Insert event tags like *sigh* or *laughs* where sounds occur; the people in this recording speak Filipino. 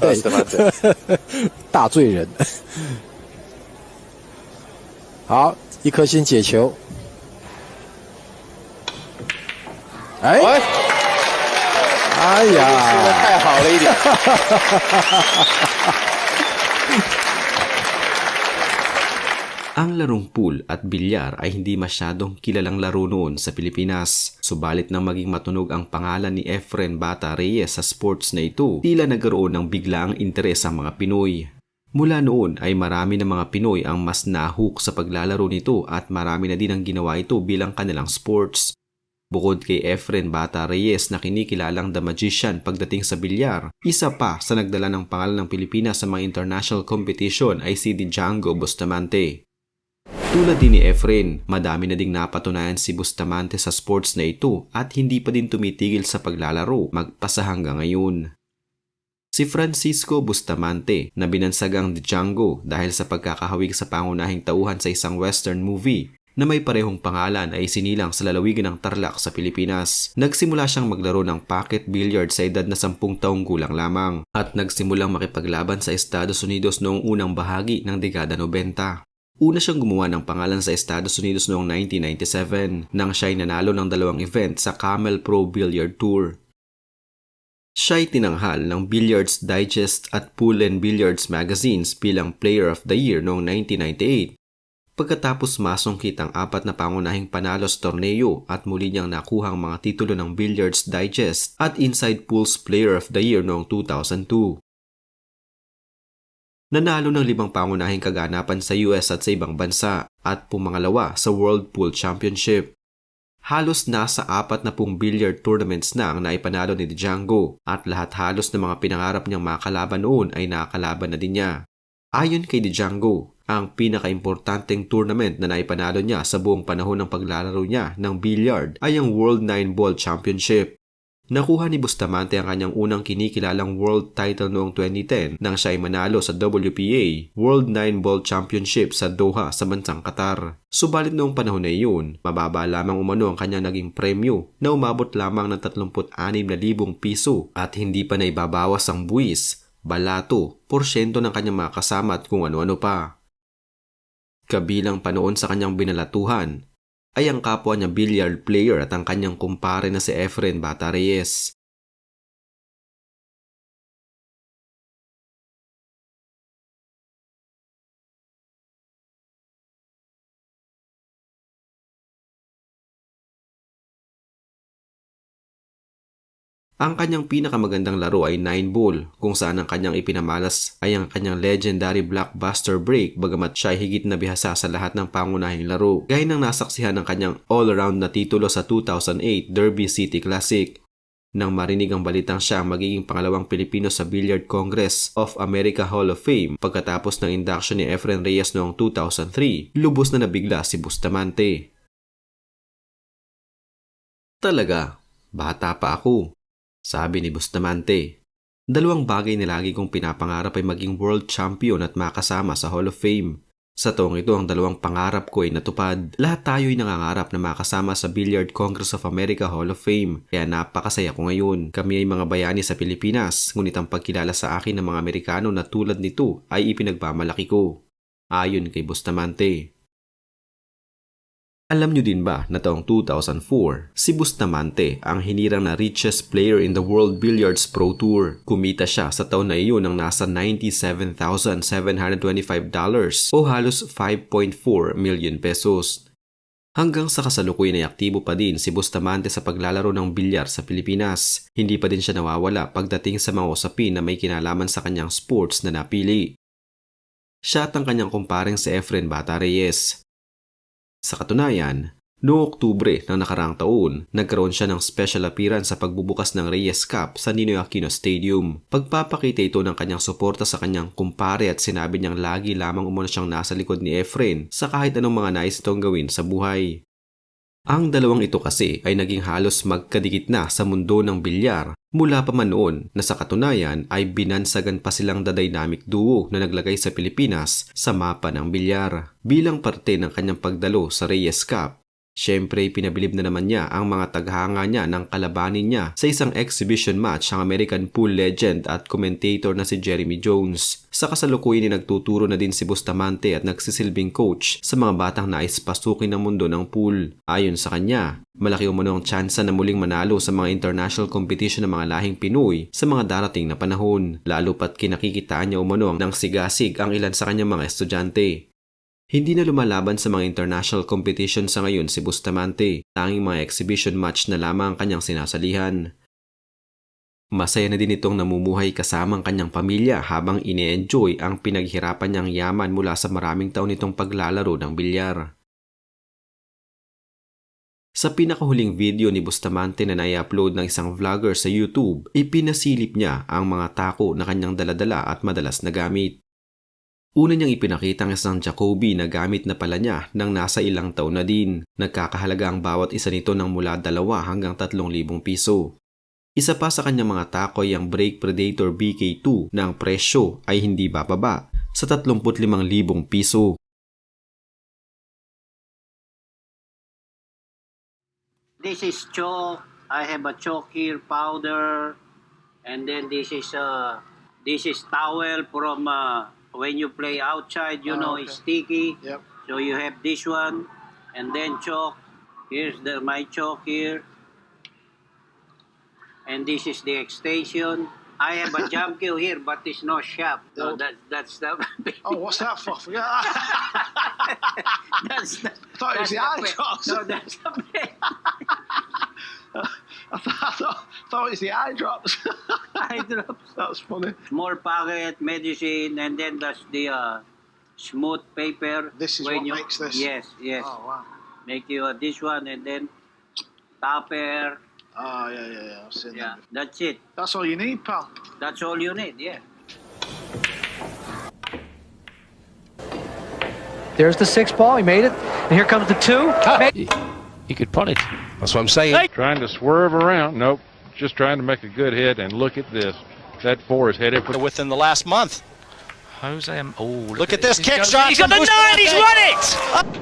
对 *laughs* *laughs* 大罪人。*laughs* 好，一颗星解球。哎，哎，呀，太好了一点。Ang larong pool at bilyar ay hindi masyadong kilalang laro noon sa Pilipinas. Subalit nang maging matunog ang pangalan ni Efren Bata Reyes sa sports na ito, tila nagkaroon ng biglaang interes ang mga Pinoy. Mula noon ay marami ng mga Pinoy ang mas nahook sa paglalaro nito at marami na din ang ginawa ito bilang kanilang sports. Bukod kay Efren Bata Reyes na kinikilalang The Magician pagdating sa bilyar, isa pa sa nagdala ng pangalan ng Pilipinas sa mga international competition ay si Django Bustamante. Tulad din ni Efren, madami na ding napatunayan si Bustamante sa sports na ito at hindi pa din tumitigil sa paglalaro magpasa hanggang ngayon. Si Francisco Bustamante na binansagang Django dahil sa pagkakahawig sa pangunahing tauhan sa isang western movie na may parehong pangalan ay sinilang sa lalawigan ng Tarlac sa Pilipinas. Nagsimula siyang maglaro ng pocket billiard sa edad na 10 taong gulang lamang at nagsimulang makipaglaban sa Estados Unidos noong unang bahagi ng dekada 90. Una siyang gumawa ng pangalan sa Estados Unidos noong 1997 nang siya'y nanalo ng dalawang event sa Camel Pro Billiard Tour. Siya'y tinanghal ng Billiards Digest at Pool and Billiards magazines bilang Player of the Year noong 1998 pagkatapos masungkit ang apat na pangunahing panalo sa torneo at muli niyang nakuha ang mga titulo ng Billiards Digest at Inside Pools Player of the Year noong 2002. Nanalo ng limang pangunahing kaganapan sa US at sa ibang bansa at pumangalawa sa World Pool Championship. Halos nasa apat na pong billiard tournaments na ang naipanalo ni Django at lahat halos ng mga pinangarap niyang makalaban noon ay nakalaban na din niya. Ayon kay Django, ang pinakaimportanteng tournament na naipanalo niya sa buong panahon ng paglalaro niya ng billiard ay ang World 9 Ball Championship. Nakuha ni Bustamante ang kanyang unang kinikilalang world title noong 2010 nang siya ay manalo sa WPA World 9 Ball Championship sa Doha sa bansang Qatar. Subalit noong panahon na iyon, mababa lamang umano ang kanyang naging premyo na umabot lamang ng 36,000 piso at hindi pa naibabawas ang buwis, balato, porsyento ng kanyang mga kasama at kung ano-ano pa. Kabilang pa noon sa kanyang binalatuhan ay ang kapwa niya billiard player at ang kanyang kumpare na si Efren Bata Reyes. Ang kanyang pinakamagandang laro ay 9 ball kung saan ang kanyang ipinamalas ay ang kanyang legendary blockbuster break bagamat siya ay higit na bihasa sa lahat ng pangunahing laro. Gaya ng nasaksihan ng kanyang all-around na titulo sa 2008 Derby City Classic. Nang marinig ang balitang siya ang magiging pangalawang Pilipino sa Billiard Congress of America Hall of Fame pagkatapos ng induction ni Efren Reyes noong 2003, lubos na nabigla si Bustamante. Talaga, bata pa ako. Sabi ni Bustamante. Dalawang bagay na lagi kong pinapangarap ay maging world champion at makasama sa Hall of Fame. Sa taong ito ang dalawang pangarap ko ay natupad. Lahat tayo ay nangangarap na makasama sa Billiard Congress of America Hall of Fame. Kaya napakasaya ko ngayon. Kami ay mga bayani sa Pilipinas, ngunit ang pagkilala sa akin ng mga Amerikano na tulad nito ay ipinagmamalaki ko. Ayon kay Bustamante. Alam nyo din ba na taong 2004, si Bustamante ang hinirang na richest player in the World Billiards Pro Tour. Kumita siya sa taon na iyon ng nasa $97,725 o halos 5.4 million pesos. Hanggang sa kasalukuyan ay aktibo pa din si Bustamante sa paglalaro ng bilyar sa Pilipinas. Hindi pa din siya nawawala pagdating sa mga usapin na may kinalaman sa kanyang sports na napili. Siya at ang kanyang kumparing si Efren Bata Reyes sa katunayan, noong Oktubre ng nakaraang taon, nagkaroon siya ng special appearance sa pagbubukas ng Reyes Cup sa Ninoy Aquino Stadium. Pagpapakita ito ng kanyang suporta sa kanyang kumpare at sinabi niyang lagi lamang umano siyang nasa likod ni Efren sa kahit anong mga nais itong gawin sa buhay. Ang dalawang ito kasi ay naging halos magkadikit na sa mundo ng bilyar mula pa man noon na sa katunayan ay binansagan pa silang the dynamic duo na naglagay sa Pilipinas sa mapa ng bilyar. Bilang parte ng kanyang pagdalo sa Reyes Cup, Siyempre, pinabilib na naman niya ang mga taghanga niya ng kalabanin niya sa isang exhibition match ang American pool legend at commentator na si Jeremy Jones. Sa kasalukuyan ni nagtuturo na din si Bustamante at nagsisilbing coach sa mga batang nais pasukin ng mundo ng pool. Ayon sa kanya, malaki umano ang tsansa na muling manalo sa mga international competition ng mga lahing Pinoy sa mga darating na panahon, lalo pat kinakikitaan niya umano ng sigasig ang ilan sa kanyang mga estudyante. Hindi na lumalaban sa mga international competition sa ngayon si Bustamante, tanging mga exhibition match na lamang ang kanyang sinasalihan. Masaya na din itong namumuhay kasama ang kanyang pamilya habang ine-enjoy ang pinaghirapan niyang yaman mula sa maraming taon nitong paglalaro ng bilyar. Sa pinakahuling video ni Bustamante na nai-upload ng isang vlogger sa YouTube, ipinasilip niya ang mga tako na kanyang daladala at madalas na gamit. Una niyang ipinakita ang isang Jacoby na gamit na pala niya nang nasa ilang taon na din. Nagkakahalaga ang bawat isa nito ng mula dalawa hanggang 3,000 piso. Isa pa sa kanyang mga tako ay ang Brake Predator BK2 na ang presyo ay hindi bababa sa 35,000 piso. This is chalk. I have a chalk here powder, and then this is uh this is towel from uh, when you play outside. You Oh, know, okay. it's sticky. Yep. So you have this one, and then chalk. Here's the my chalk here, and this is the extension. I have a jump cue here, but it's not sharp. So No. that that's the *laughs* Oh, what's that for? *laughs* That's the, I thought it was the the eye. No, that's the *laughs* I thought, I thought, thought it was the eye drops. *laughs* eye drops. That's funny. small packet medicine and then that's the uh, smooth paper This is when what makes this? yes yes Oh, wow. make you uh, this one and then topper Oh, yeah, yeah, yeah. I've seen yeah that. that's it That's all you need, pal. that's all you need yeah There's the six ball. He made it. And here comes the two. He could punt it. That's what I'm saying. Trying to swerve around. Nope. Just trying to make a good hit. And look at this. That four is headed for Within the last month. Jose, oh, Look at this kick shot He's got the nine. He's Bustamante. run it.